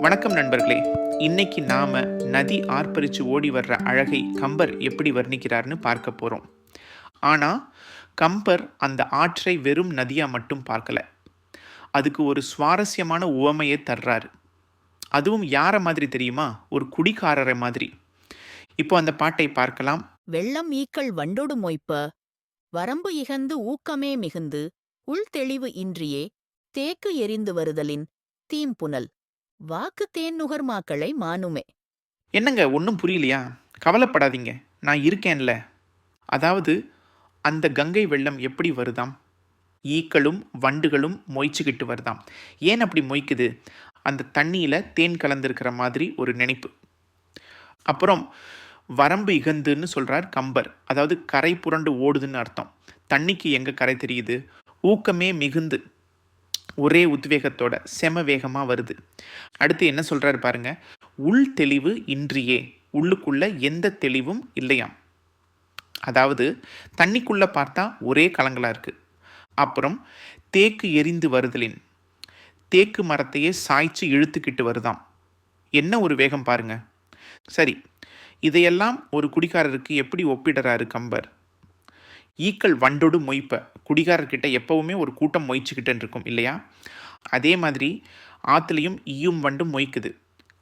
வணக்கம் நண்பர்களே. இன்னைக்கு நாம நதி ஆர்ப்பரிச்சு ஓடி வர்ற அழகை கம்பர் எப்படி வர்ணிக்கிறார்னு பார்க்க போகிறோம் ஆனால் கம்பர் அந்த ஆற்றை வெறும் நதியாக மட்டும் பார்க்கல. அதுக்கு ஒரு சுவாரஸ்யமான உவமையை தர்றாரு. அதுவும் யாரை மாதிரி தெரியுமா? ஒரு குடிகாரரை மாதிரி. இப்போ அந்த பாட்டை பார்க்கலாம். வெள்ளம் ஈக்கள் வண்டோடு மொய்ப்ப வரம்பு இகந்து ஊக்கமே மிகுந்து உள் தெளிவு இன்றியே தேக்கு எரிந்து வருதலின் தீம்புனல் வாக்கு தேன் நுகர்மாக்களை மானுமே. என்னங்க ஒன்றும் புரியலையா? கவலைப்படாதீங்க. நான் இருக்கேன்ல. அதாவது அந்த கங்கை வெள்ளம் எப்படி வருதாம்? ஈக்களும் வண்டுகளும் மொய்ச்சிக்கிட்டு வருதாம். ஏன் அப்படி மொய்க்குது? அந்த தண்ணியில் தேன் கலந்திருக்கிற மாதிரி ஒரு நினைப்பு. அப்புறம் வரம்பு இகந்துன்னு சொல்கிறார் கம்பர். அதாவது கரை புரண்டு ஓடுதுன்னு அர்த்தம். தண்ணிக்கு எங்கே கரை தெரியுது? ஊக்கமே மிகுந்து. ஒரே உத்வேகத்தோட செம வேகமாக வருது. அடுத்து என்ன சொல்கிறாரு பாருங்க. உள் தெளிவு இன்றியே உள்ளுக்குள்ள எந்த தெளிவும் இல்லையாம். அதாவது தண்ணிக்குள்ளே பார்த்தா ஒரே கலங்களாக இருக்குது அப்புறம் தேக்கு எரிந்து வருதலின் தேக்கு மரத்தையே சாய்ச்சி இழுத்துக்கிட்டு வருதாம். என்ன ஒரு வேகம் பாருங்க. சரி இதையெல்லாம் ஒரு குடிகாரருக்கு எப்படி ஒப்பிடுறாரு கம்பர்? ஈக்கள் வண்டோடு மொய்ப்ப. குடிகாரர்கிட்ட எப்பவுமே ஒரு கூட்டம் மொய்ச்சிக்கிட்டு இருக்கும் இல்லையா? அதே மாதிரி ஆற்றுலையும் ஈயும் வண்டும் மொய்க்குது.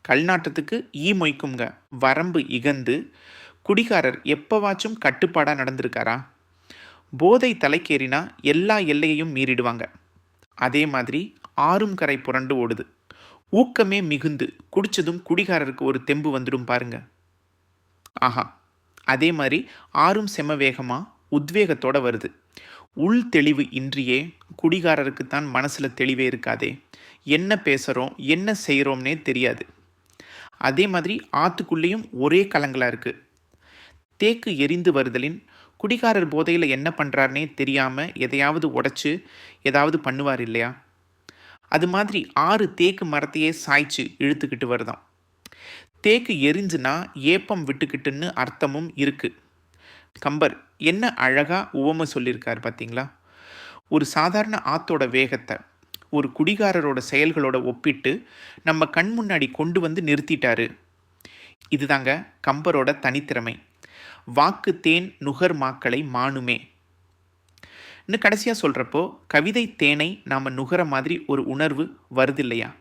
கல்நாட்டத்துக்கு ஈ மொய்க்குங்க வரம்பு இகந்து குடிகாரர் எப்போவாச்சும் கட்டுப்பாடாக நடந்திருக்காரா? போதை தலைக்கேறினா எல்லா எல்லையையும் மீறிடுவாங்க. அதே மாதிரி ஆறும் கரை புரண்டு ஓடுது. ஊக்கமே மிகுந்து குடிச்சதும் குடிகாரருக்கு ஒரு தெம்பு வந்துடும் பாருங்க. ஆஹா. அதே மாதிரி ஆறும் செம வேகமாக உத்வேகத்தோடு வருது. உள் தெளிவு இன்றியே குடிகாரருக்கு தான் மனசில் தெளிவே இருக்காதே. என்ன பேசுகிறோம் என்ன செய்கிறோம்னே தெரியாது. அதே மாதிரி ஆற்றுக்குள்ளேயும் ஒரே கலங்களாக இருக்குது தேக்கு எரிந்து வருதலின் குடிகாரர் போதையில் என்ன பண்ணுறாருனே தெரியாமல் எதையாவது உடச்சி ஏதாவது பண்ணுவார் இல்லையா? அது மாதிரி ஆறு தேக்கு மரத்தையே சாய்ச்சி இழுத்துக்கிட்டு வருதான் தேக்கு எரிஞ்சுனா ஏப்பம் விட்டுக்கிட்டுன்னு அர்த்தமும் இருக்குது கம்பர் என்ன அழகாக உவமை சொல்லியிருக்கார் பார்த்தீங்களா ஒரு சாதாரண ஆத்தோட வேகத்தை ஒரு குடிகாரரோட செயல்களோட ஒப்பிட்டு நம்ம கண் முன்னாடி கொண்டு வந்து நிறுத்திட்டாரு. இதுதாங்க கம்பரோட தனித்திறமை. வாக்கு தேன் நுகர் மாக்களை மானுமே. இன்னும் கடைசியாக சொல்கிறப்போ கவிதை தேனை நாம் நுகர மாதிரி ஒரு உணர்வு வருது இல்லையா